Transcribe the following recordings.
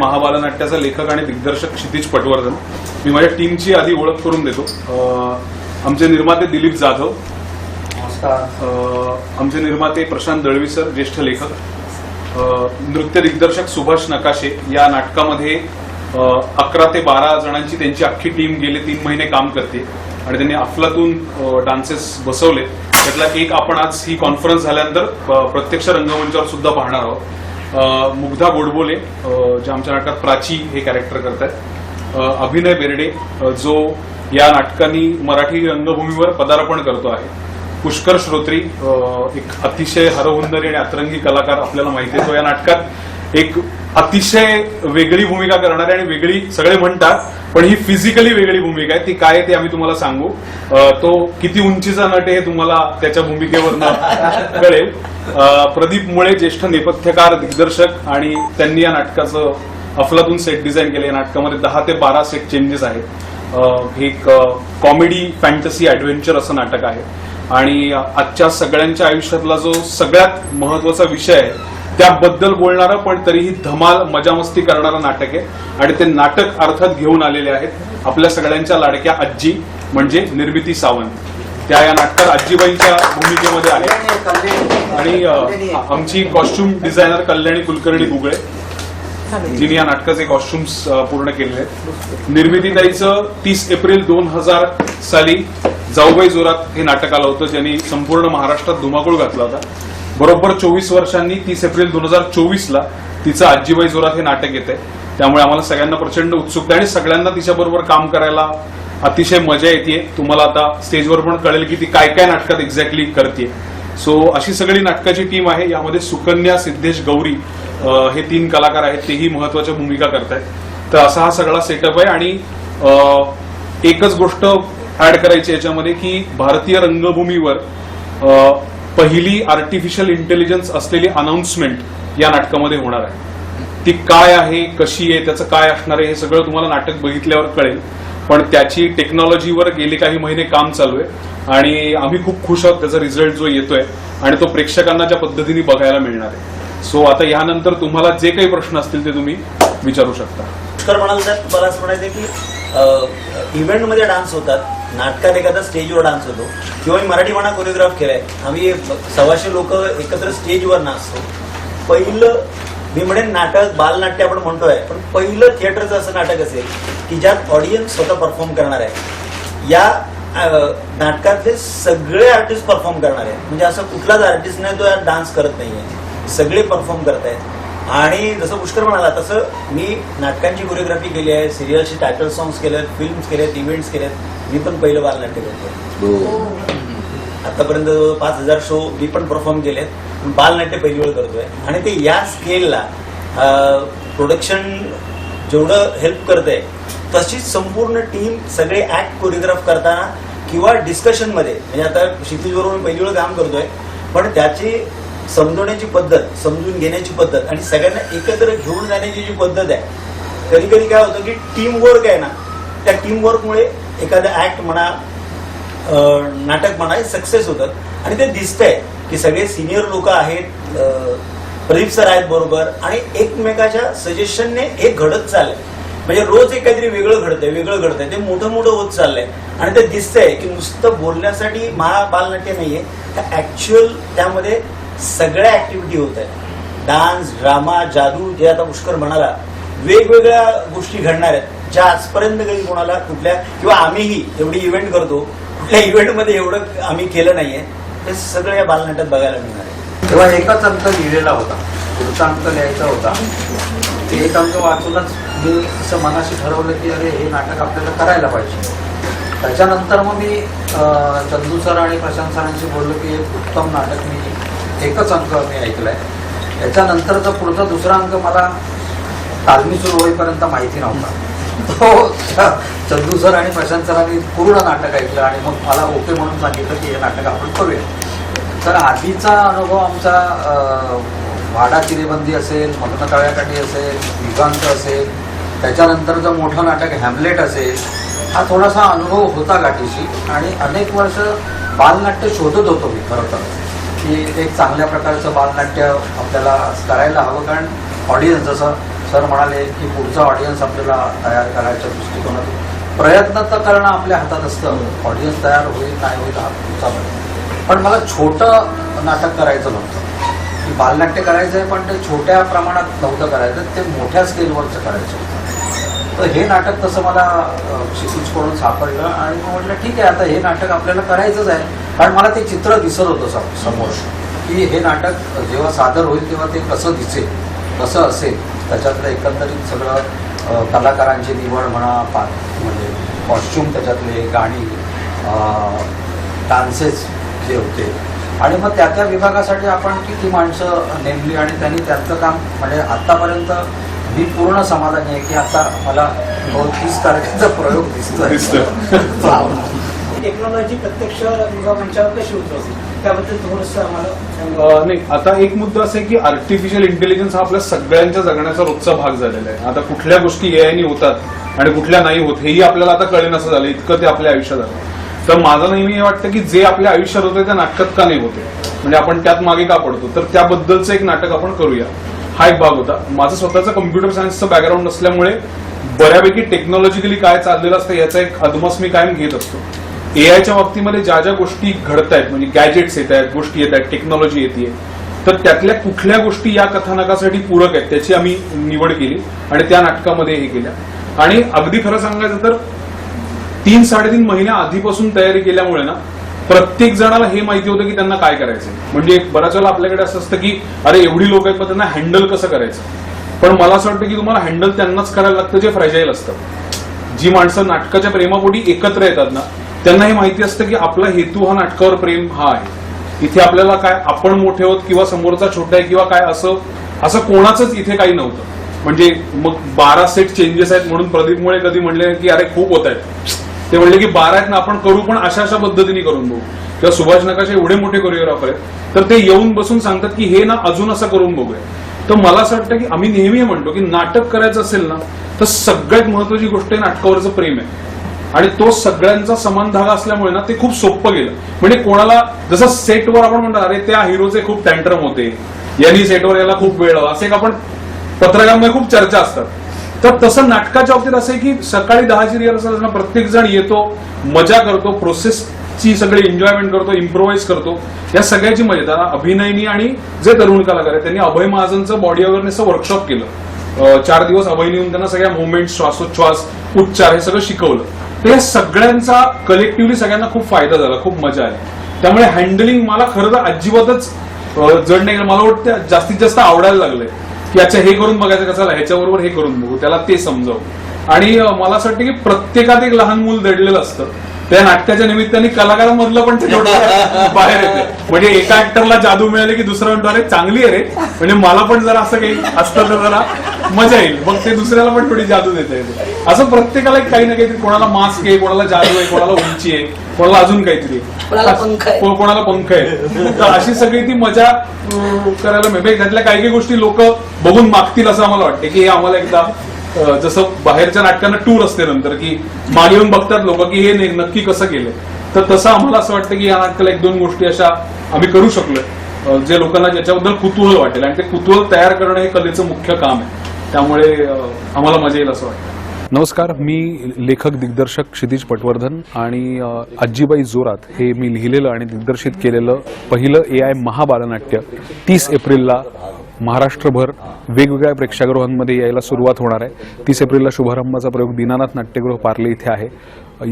महाबालनाट्याचा लेखक आणि दिग्दर्शक क्षितिज पटवर्धन. मी माझ्या टीमची आधी ओळख करून देतो. आमचे निर्माते दिलीप जाधव. आमचे निर्माते प्रशांत दळवी सर ज्येष्ठ लेखक. नृत्य दिग्दर्शक सुभाष नकाशे. या नाटकामध्ये अकरा ते बारा जणांची त्यांची अख्खी टीम गेले तीन महिने काम करते. आणि त्यांनी अफलातून डान्सेस बसवले. त्यातला एक आपण आज ही कॉन्फरन्स झाल्यानंतर प्रत्यक्ष रंगमंचावर सुद्धा पाहणार आहोत. मुग्धा गोडबोले जे आमच्या नाटकात प्राची हे कॅरेक्टर करत आहेत अभिनय बेर्डे जो या नाटकांनी मराठी रंगभूमीवर पदार्पण करतो आहे. पुष्कर श्रोत्री एक अतिशय हरहुंदरी आणि अतरंगी कलाकार आपल्याला माहिती आहे. तो या नाटकात एक अतिशय वेगळी भूमिका करणारे आणि वेगळी सगळे म्हणतात. पण ही फिजिकली वेगळी भूमिका आहे. ती काय ते आम्ही तुम्हाला सांगू. तो किती उंचीचा नट हे तुम्हाला त्याच्या भूमिकेवरनं कळेल. प्रदीप मुळे ज्येष्ठ नेपथ्यकार दिग्दर्शक आणि त्यांनी या नाटकाचं अफलातून सेट डिझाईन केलं. या नाटकामध्ये दहा ते बारा सेट चेंजेस आहेत. हे एक कॉमेडी फॅन्टसी ऍडव्हेंचर असं नाटक आहे. आणि आजच्या सगळ्यांच्या आयुष्यातला जो सगळ्यात महत्त्वाचा विषय आहे त्याबद्दल बोलणारं पण तरीही धमाल मजामस्ती करणारं नाटक आहे. आणि ते नाटक अर्थात घेऊन आलेले आहेत आपल्या सगळ्यांच्या लाडक्या आजी म्हणजे निर्मिती सावंत. त्या या नाटकात आजीबाईंच्या भूमिकेमध्ये आहे आणि आमची कॉस्ट्युम डिझायनर कल्याणी कुलकर्णी गुगळे जिने या नाटकाचे कॉस्ट्युम्स पूर्ण केलेले आहेत. निर्मितीताईचं तीस एप्रिल दोन हजार साली जाऊबाई जोरात हे नाटक आलं होतं. ज्यांनी संपूर्ण महाराष्ट्रात धुमाकूळ घातला होता. बरोबर चोवीस वर्षांनी तीस एप्रिल दोन हजार चोवीसला तिचं आजीबाई जोरात हे नाटक येते आहे त्यामुळे आम्हाला सगळ्यांना प्रचंड उत्सुकता आहे आणि सगळ्यांना तिच्याबरोबर काम करायला अतिशय मजा येते तुम्हाला आता स्टेजवर पण कळेल की ती काय काय नाटकात एक्झॅक्टली करते सो अशी सगळी नाटकाची टीम आहे. यामध्ये सुकन्या सिद्धेश गौरी हे तीन कलाकार आहेत. तेही महत्त्वाच्या भूमिका करतायत. तर असा हा सगळा सेटअप आहे आणि एकच गोष्ट ऍड करायची याच्यामध्ये की भारतीय रंगभूमीवर पहिली आर्टिफिशियल इंटेलिजन्स असलेली अनाउन्समेंट या नाटकामध्ये होणार आहे. ती काय आहे कशी आहे त्याचं काय असणार आहे हे सगळं तुम्हाला नाटक बघितल्यावर कळेल. पण त्याची टेक्नॉलॉजीवर गेले काही महिने काम चालू आहे. आणि आम्ही खूप खुश आहोत त्याचा रिझल्ट जो येतोय आणि तो प्रेक्षकांना ज्या पद्धतीने बघायला मिळणार आहे. सो आता यानंतर तुम्हाला जे काही प्रश्न असतील ते तुम्ही विचारू शकता. तर म्हणाल तर मला असं म्हणायचं की इव्हेंटमध्ये डान्स होतात. नाटकात एखादा स्टेजवर डान्स होतो. किंवा मी मराठी म्हणा कोरिओग्राफ केलाय. आम्ही सव्वाशे लोक एकत्र स्टेजवर नाचतो. पहिलं मी म्हणेन नाटक बालनाट्य आपण म्हणतोय. पण पहिलं थिएटरचं असं नाटक असेल की ज्यात ऑडियन्स स्वतः परफॉर्म करणार आहे. या नाटकातले सगळे आर्टिस्ट परफॉर्म करणार आहेत. म्हणजे असं कुठलाच आर्टिस्ट नाही तो यात डान्स करत नाहीये. सगळे परफॉर्म करत आहेत आणि जसं पुष्कर म्हणाला तसं मी नाटकांची कोरिओग्राफी केली आहे सिरियलची टायटल सॉंग्स केले आहेत फिल्म्स केले आहेत इव्हेंट्स केले आहेत मी पण पहिलं बालनाट्य करतोय. आतापर्यंत पाच हजार शो मी पण परफॉर्म केलेत. बालनाट्य पहिली वेळ करतोय. आणि ते या स्केलला प्रोडक्शन जेवढं हेल्प करतंय तशीच संपूर्ण टीम सगळे ऍक्ट कोरिओग्राफ करताना किंवा डिस्कशनमध्ये म्हणजे आता क्षितिजबरोबर मी पहिली वेळ काम करतोय पण त्याची समजवण्याची पद्धत समजून घेण्याची पद्धत आणि सगळ्यांना एकत्र घेऊन जाण्याची जी पद्धत आहे कधी कधी काय होतं की टीम वर्क आहे ना त्या टीम वर्कमुळे एखादा ऍक्ट म्हणा नाटक म्हणा सक्सेस होतात आणि ते दिसतंय की सगळे सिनियर लोक आहेत प्रदीप सर आहेत बरोबर आणि एकमेकाच्या सजेशनने हे घडत चाललंय. म्हणजे रोज एक काहीतरी वेगळं घडतंय वेगळं घडतंय ते मोठं मोठं होत चाललंय. आणि ते दिसतंय की नुसतं बोलण्यासाठी महाबालनाट्य नाहीये ऍक्च्युअल त्यामध्ये सगळ्या ऍक्टिव्हिटी होत आहेत. डान्स ड्रामा जादू जे आता पुष्कर म्हणाला वेगवेगळ्या गोष्टी घडणार आहेत. ज्या आजपर्यंत कधी कोणाला कुठल्या किंवा आम्हीही एवढी इव्हेंट करतो कुठल्या इव्हेंटमध्ये एवढं आम्ही केलं नाहीये हे सगळं या बालनाट्यात बघायला मिळणार आहे. तेव्हा एकच अंक लिहिलेला होता. पुढचा अंक लिहायचा होता. ते एक अंक वाचूनच मी असं मनाशी ठरवलं की अरे हे नाटक आपल्याला करायला पाहिजे. त्याच्यानंतर मग मी चंदू सर आणि प्रशांत सरांशी बोललो की एक उत्तम नाटक मी एकच अंक मी ऐकलाय. याच्यानंतरचा पुढचा दुसरा अंक मला तालमी सुरू होईपर्यंत माहिती नव्हता. तो चंदू सर आणि प्रशांत सरांनी पूर्ण नाटक ऐकलं आणि मग मला ओके म्हणून सांगितलं की हे नाटक आपण करूया. तर आधीचा अनुभव आमचा वाडा चिरेबंदी असेल मग्न काळ्याकाठी असेल विभांत असेल त्याच्यानंतरचं मोठं नाटक हॅमलेट असेल हा थोडासा अनुभव होता गाठीशी आणि अनेक वर्ष बालनाट्य शोधत होतो मी खरं तर. की एक चांगल्या प्रकारचं बालनाट्य आपल्याला करायला हवं कारण ऑडियन्स जसं सर म्हणाले की पुढचा ऑडियन्स आपल्याला तयार करायच्या दृष्टिकोनातून प्रयत्न तर करणं आपल्या हातात असतं. ऑडियन्स तयार होईल नाही होईल हा पुढचा प्रयत्न पण मला छोटं नाटक करायचं नव्हतं. की बालनाट्य करायचं आहे पण ते छोट्या प्रमाणात नव्हतं करायचं ते मोठ्या स्केलवरचं करायचं होतं. तर हे नाटक तसं मला अ, क्षितिजकडून सापडलं आणि मग म्हटलं ठीक आहे आता हे नाटक आपल्याला करायचंच आहे. कारण मला ते चित्र दिसत होतं सम- समोर की हे नाटक जेव्हा सादर होईल तेव्हा ते कसं दिसेल कसं असेल त्याच्यातलं एकंदरीत सगळं कलाकारांची निवड म्हणा पा म्हणजे कॉस्ट्युम त्याच्यातले गाणी डान्सेस जे होते. आणि मग त्या त्या विभागासाठी आपण किती माणसं नेमली आणि त्यांनी त्यांचं काम म्हणजे आत्तापर्यंत मी पूर्ण समाधानी आहे की आता मला तो तीस तारखेचा प्रयोग दिसतोय. दिसतोय. टेक्नॉलॉजी प्रत्यक्ष मंचावर कशी उतरवली त्याबद्दल थोडंसं आम्हाला नाही आता एक मुद्दा असा आहे की आर्टिफिशियल इंटेलिजन्स हा आपल्या सगळ्यांच्या जगण्याचा रोजचा भाग झालेला आहे. आता कुठल्या गोष्टी एआयनी होतात आणि कुठल्या नाही होत हेही आपल्याला आता कळेन असं झालं. इतकं ते आपल्या आयुष्यात आलं. तर माझं नेहमी हे वाटतं की जे आपल्या आयुष्यात होते त्या नाटकात का नाही होते म्हणजे आपण त्यात मागे का पडतो? तर त्याबद्दलचं एक नाटक आपण करूया. हा एक भाग होता. माझं स्वतःचं कम्प्युटर सायन्सचं बॅकग्राऊंड नसल्यामुळे बऱ्यापैकी टेक्नॉलॉजिकली काय चाललेलं असतं याचा एक अदमास मी कायम घेत असतो. एआयच्या बाबतीमध्ये ज्या ज्या गोष्टी घडत आहेत म्हणजे गॅजेट्स येत आहेत गोष्टी येत आहेत टेक्नॉलॉजी येते तर त्यातल्या कुठल्या गोष्टी या कथानकासाठी पूरक आहेत त्याची आम्ही निवड केली आणि त्या नाटकामध्ये हे केल्या. आणि अगदी खरं सांगायचं तर तीन साडेतीन महिन्या आधीपासून तयारी केल्यामुळे ना प्रत्येक जणाला हे माहिती होतं की त्यांना काय करायचं म्हणजे बऱ्याच वेळेला आपल्याकडे असं असतं की अरे एवढी लोक आहेत पण त्यांना हँडल कसं करायचं? पण मला असं वाटतं की तुम्हाला हँडल त्यांनाच करायला लागतं जे फ्रॅजाईल असतं. जी माणसं नाटकाच्या प्रेमापोटी एकत्र येतात ना त्यांना हे माहिती असतं की आपला हेतू हा नाटकावर प्रेम हा आहे. इथे आपल्याला काय आपण मोठे आहोत किंवा समोरचा छोटा आहे किंवा काय असं असं कोणाचंच इथे काही नव्हतं. म्हणजे मग बारा सेट चेंजेस आहेत म्हणून प्रदीपमुळे कधी म्हणले की अरे खूप होत आहेत. ते म्हणले की बारा आहेत ना आपण करू पण अशा अशा पद्धतीने करून बघू. किंवा सुभाष नकाशे एवढे मोठे कोरिओग्राफर आहेत तर ते येऊन बसून सांगतात की हे ना अजून असं करून बघूया. तर मला असं वाटतं की आम्ही नेहमी म्हणतो की नाटक करायचं असेल ना तर सगळ्यात महत्वाची गोष्ट आहे नाटकावरचं प्रेम आहे. आणि तो सगळ्यांचा समान धागा असल्यामुळे ना ते खूप सोपं गेलं. म्हणजे कोणाला जसं सेटवर आपण म्हणतो अरे त्या हिरोचे खूप टँट्रम होते. यांनी सेटवर याला खूप वेळ असे आपण पत्रकारांमध्ये खूप चर्चा असतात. तर तसं नाटकाच्या बाबतीत असं आहे की सकाळी दहाची रिहर्सल असताना प्रत्येक जण येतो मजा करतो प्रोसेसची सगळी एन्जॉयमेंट करतो इम्प्रोव्हाइज करतो. या सगळ्याची मजा. त्यांना अभिनयनी आणि जे तरुण कलाकार आहेत त्यांनी अभय महाजनचं बॉडी अवेअरनेसचं वर्कशॉप केलं. चार दिवस अभय नेऊन त्यांना सगळ्या मुवमेंट श्वासोच्छ्वास उच्चार हे सगळं शिकवलं. तर या सगळ्यांचा कलेक्टिव्हली सगळ्यांना खूप फायदा झाला खूप मजा आली. त्यामुळे हँडलिंग मला खरं तर अजिबातच जड नाही मला वाटतं जास्तीत जास्त आवडायला लागलंय. की अच्छा हे करून बघायचं कसं झालं ह्याच्याबरोबर हे करून बघू त्याला ते समजावू. आणि मला असं वाटतं की प्रत्येकात एक लहान मूल दडलेलं असतं. त्या नाटकाच्या निमित्ताने कलाकारांमधलं पण ते थोडं बाहेर येते. म्हणजे एका ऍक्टरला जादू मिळाली की दुसरा म्हणतो अरे चांगली आहे रे. म्हणजे मला पण जरा असं काही असतं तर जरा मजा येईल. मग ते दुसऱ्याला पण थोडी जादू देता येते. असं प्रत्येकाला एक काही ना काहीतरी कोणाला मास्क आहे कोणाला जादू आहे कोणाला उंची आहे कोणाला अजून काहीतरी. कोणाला पंख आहे. को- कोणाला पंख आहे. तर अशी सगळी ती मजा अं, करायला मिळते. त्यातल्या काही काही गोष्टी लोक बघून मागतील असं आम्हाला वाटते की हे आम्हाला एकदा जसं बाहेरच्या नाटकांना टूर असते नंतर की मागे येऊन बघतात लोक की हे नक्की कसं केलंय. तर तसं आम्हाला असं वाटतं की या नाटकाला एक दोन गोष्टी अशा आम्ही करू शकलो जे लोकांना ज्याच्याबद्दल कुतूहल वाटेल आणि ते कुतूहल तयार करणं हे कलेचं मुख्य काम आहे. त्यामुळे आम्हाला मजा येईल असं वाटतं. नमस्कार मी लेखक दिग्दर्शक क्षितिज पटवर्धन आणि आजीबाई जोरात हे मी लिहिलेलं आणि दिग्दर्शित केलेलं पहिलं ए आय महाबालनाट्य तीस एप्रिलला महाराष्ट्रभर वेगवेगळ्या प्रेक्षागृहांमध्ये यायला सुरुवात होणार आहे. तीस एप्रिलला शुभारंभाचा प्रयोग दीनानाथ नाट्यगृह पार्ले इथे आहे.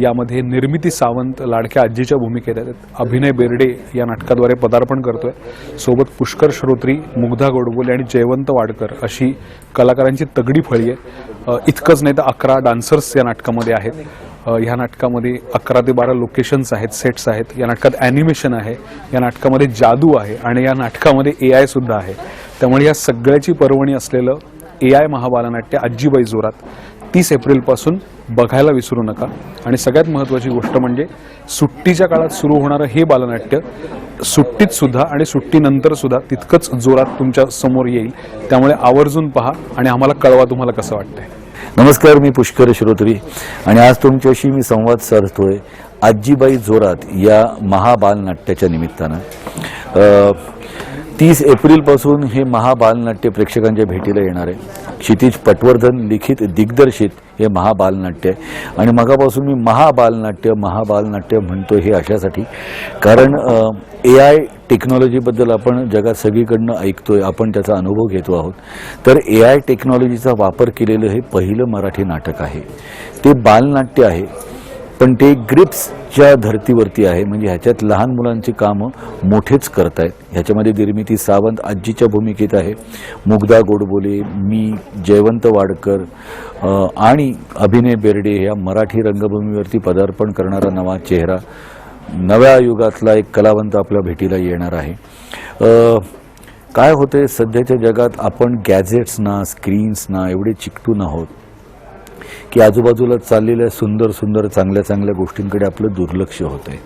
यामध्ये निर्मिती सावंत लाडक्या आजीच्या भूमिकेत आहेत. अभिनय बेर्डे या नाटकाद्वारे पदार्पण करतोय. सोबत पुष्कर श्रोत्री मुग्धा गोडबोले आणि जयवंत वाडकर अशी कलाकारांची तगडी फळी आहे इतकंच नाही तर अकरा डान्सर्स या नाटकामध्ये आहेत. ह्या नाटकामध्ये अकरा ते बारा लोकेशन्स आहेत सेट्स आहेत. या नाटकात ॲनिमेशन आहे. या नाटकामध्ये जादू आहे आणि या नाटकामध्ये ए आय सुद्धा आहे. त्यामुळे या सगळ्याची पर्वणी असलेलं ए आय महाबालनाट्य आजीबाई जोरात तीस एप्रिलपासून बघायला विसरू नका. आणि सगळ्यात महत्त्वाची गोष्ट म्हणजे सुट्टीच्या काळात सुरू होणारं हे बालनाट्य सुट्टीत सुद्धा आणि सुट्टीनंतर सुद्धा तितकंच जोरात तुमच्यासमोर येईल. त्यामुळे आवर्जून पहा आणि आम्हाला कळवा तुम्हाला कसं वाटतंय. नमस्कार मी पुष्कर श्रोत्री. आणि आज तुमच्याशी मी संवाद साधतोय आजीबाई जोरात या महाबालनाट्याच्या निमित्तानं. तीस एप्रिलपासून हे महाबालनाट्य प्रेक्षकांच्या भेटीला येणार आहे. क्षितिज पटवर्धन लिखित दिग्दर्शित हे महाबालनाट्य आहे. आणि मगापासून मी महाबालनाट्य महाबालनाट्य म्हणतो हे अशासाठी. कारण ए आय टेक्नॉलॉजीबद्दल आपण जगात सगळीकडनं ऐकतोय आपण त्याचा अनुभव घेतो आहोत. तर ए आय टेक्नॉलॉजीचा वापर केलेलं हे पहिलं मराठी नाटक आहे. ते बालनाट्य आहे. पण ते ग्रिप्सच्या धर्तीवरती आहे म्हणजे ह्याच्यात लहान मुलांची कामं मोठेच करतायत. ह्याच्यामध्ये निर्मिती सावंत आजीच्या भूमिकेत आहे. मुग्धा गोडबोले मी जयवंत वाडकर आणि अभिनय बेर्डे या मराठी रंगभूमीवरती पदार्पण करणारा नवा चेहरा नव्या युगातला एक कलावंत आपल्या भेटीला येणार आहे. काय होते सध्याच्या जगात आपण गॅजेट्सना स्क्रीन्सना एवढे चिकटून आहोत. की आजूबाजूला चाललेल्या सुंदर सुंदर चांगल्या चांगल्या गोष्टींकडे आपलं दुर्लक्ष होतं आहे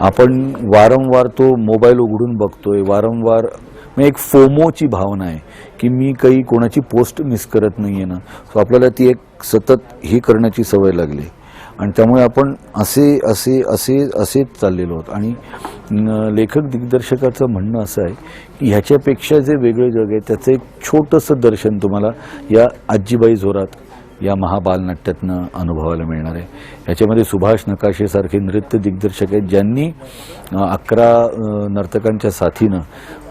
आपण वारंवार तो मोबाईल उघडून बघतोय वारंवार म्हणजे एक फोमोची भावना आहे की मी काही कोणाची पोस्ट मिस करत नाही आहे ना. सो आपल्याला ती एक सतत ही करण्याची सवय लागली. आणि त्यामुळे आपण असे असे असे असेच चाललेलो आहोत. आणि लेखक दिग्दर्शकाचं म्हणणं असं आहे की ह्याच्यापेक्षा जे वेगळे जग आहे त्याचं एक छोटंसं दर्शन तुम्हाला या आजीबाई जोरात या महाबालनाट्यातनं अनुभवायला मिळणार आहे. याच्यामध्ये सुभाष नकाशेसारखे नृत्य दिग्दर्शक आहेत ज्यांनी अकरा नर्तकांच्या साथीनं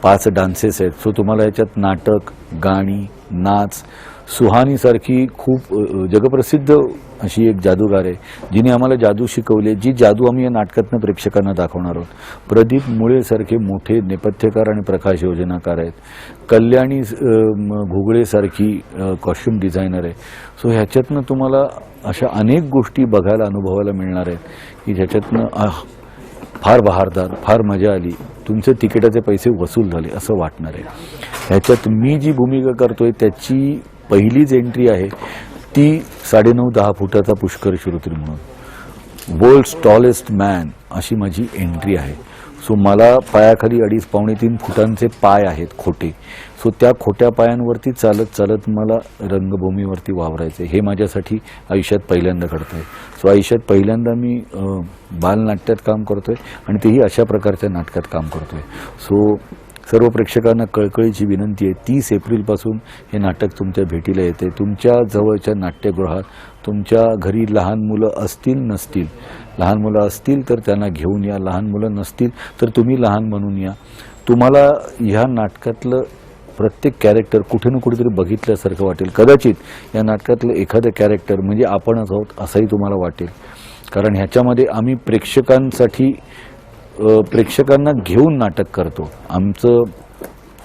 पाच डान्सेस आहेत. सो तुम्हाला याच्यात नाटक गाणी नाच सुहानीसारखी खूप जगप्रसिद्ध अशी एक जादूगार आहे जिने आम्हाला जादू शिकवले जी जादू आम्ही या नाटकातनं प्रेक्षकांना दाखवणार आहोत. प्रदीप मुळेसारखे मोठे नेपथ्यकार आणि प्रकाश योजनाकार आहेत. कल्याणी म, घुगळेसारखी कॉस्ट्युम डिझायनर आहे. सो ह्याच्यातनं तुम्हाला अशा अनेक गोष्टी बघायला अनुभवायला मिळणार आहेत की ज्याच्यातनं फार बहारदार फार मजा आली तुमचे तिकिटाचे पैसे वसूल झाले असं वाटणार आहे. ह्याच्यात मी जी भूमिका करतोय त्याची पहिलीच एंट्री आहे. ती साडेनऊ दहा फुटाचा पुष्कर श्रोत्री म्हणून. वर्ल्ड टॉलेस्ट मॅन अशी माझी एंट्री आहे. सो मला पायाखाली अडीच पावणे तीन फुटांचे पाय आहेत खोटे. सो त्या खोट्या पायांवरती चालत चालत मला रंगभूमीवरती वावरायचं हे माझ्यासाठी आयुष्यात पहिल्यांदा घडतंय. सो आयुष्यात पहिल्यांदा मी बालनाट्यात काम करतोय आणि तेही अशा प्रकारच्या नाटकात काम करतोय. सो सर्व प्रेक्षकांना कळकळीची विनंती आहे. तीस एप्रिलपासून हे नाटक तुमच्या भेटीला येते. तुमच्या जवळच्या नाट्यगृहात तुमच्या घरी लहान मुलं असतील नसतील. लहान मुलं असतील तर त्यांना घेऊन या. लहान मुलं नसतील तर तुम्ही लहान म्हणून या. तुम्हाला ह्या नाटकातलं प्रत्येक कॅरेक्टर कुठे ना कुठेतरी बघितल्यासारखं वाटेल. कदाचित या नाटकातलं एखादं कॅरेक्टर म्हणजे आपणच आहोत असंही तुम्हाला वाटेल. कारण ह्याच्यामध्ये आम्ही प्रेक्षकांसाठी प्रेक्षकांना घेऊन नाटक करतो. आमचं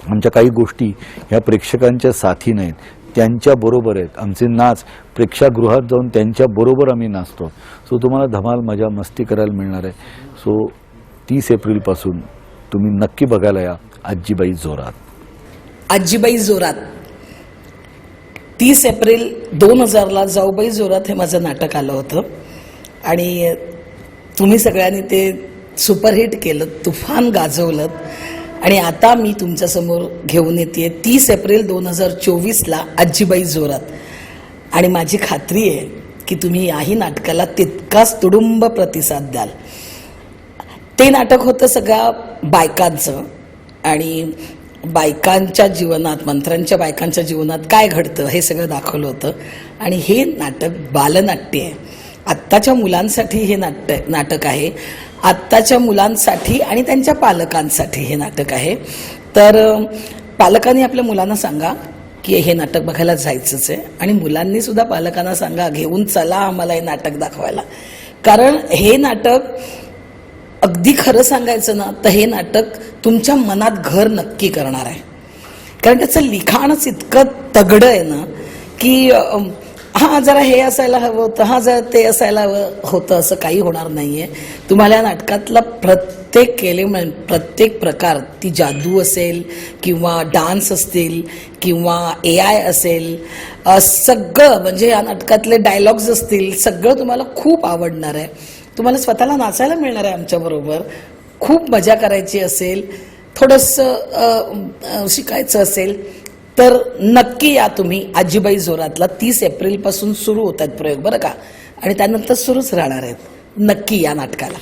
आमच्या काही गोष्टी ह्या प्रेक्षकांच्या साथी नाहीत. त्यांच्या बरोबर आहेत. आमचे नाच प्रेक्षागृहात जाऊन त्यांच्या बरोबर आम्ही नाचतो. सो तुम्हाला धमाल मजा मस्ती करायला मिळणार आहे. सो तीस एप्रिलपासून तुम्ही नक्की बघायला या. आजीबाई जोरात. आजीबाई जोरात. तीस एप्रिल दोन हजारला जाऊबाई जोरात हे माझं नाटक आलं होतं. आणि तुम्ही सगळ्यांनी ते सुपरहिट केलं तुफान गाजवलं. आणि आता मी तुमच्यासमोर घेऊन येते तीस एप्रिल दोन हजार चोवीसला आजीबाई जोरात. आणि माझी खात्री आहे की तुम्ही याही नाटकाला तितकाच तुडुंब प्रतिसाद द्याल. ते नाटक होतं सगळ्या बायकांचं. आणि बायकांच्या जीवनात मंत्र्यांच्या बायकांच्या जीवनात काय घडतं हे सगळं दाखवलं होतं. आणि हे नाटक बालनाट्य आहे. आत्ताच्या मुलांसाठी हे नाट्य नाटक आहे. आत्ताच्या मुलांसाठी आणि त्यांच्या पालकांसाठी हे नाटक आहे. तर पालकांनी आपल्या मुलांना सांगा की हे नाटक बघायला जायचंच आहे आणि मुलांनी सुद्धा पालकांना सांगा घेऊन चला आम्हाला हे नाटक दाखवायला. कारण हे नाटक अगदी खरं सांगायचं ना तर हे नाटक तुमच्या मनात घर नक्की करणार आहे. कारण त्याचं लिखाणच इतकं तगडं आहे ना की हा जरा हे असायला हवं होतं. हा जरा ते असायला हवं होतं असं काही होणार नाही आहे तुम्हाला या नाटकातला प्रत्येक एलिमेंट प्रत्येक प्रकार ती जादू असेल किंवा डान्स असतील किंवा ए आय असेल सगळं म्हणजे या नाटकातले डायलॉग्स असतील सगळं तुम्हाला खूप आवडणार आहे. तुम्हाला स्वतःला नाचायला मिळणार आहे आमच्याबरोबर खूप मजा करायची असेल थोडंसं शिकायचं असेल तर नक्की या तुम्ही आजीबाई जोरातला तीस एप्रिलपासून सुरू होत आहेत प्रयोग बरं का? आणि त्यानंतर सुरूच राहणार आहेत. नक्की या नाटकाला.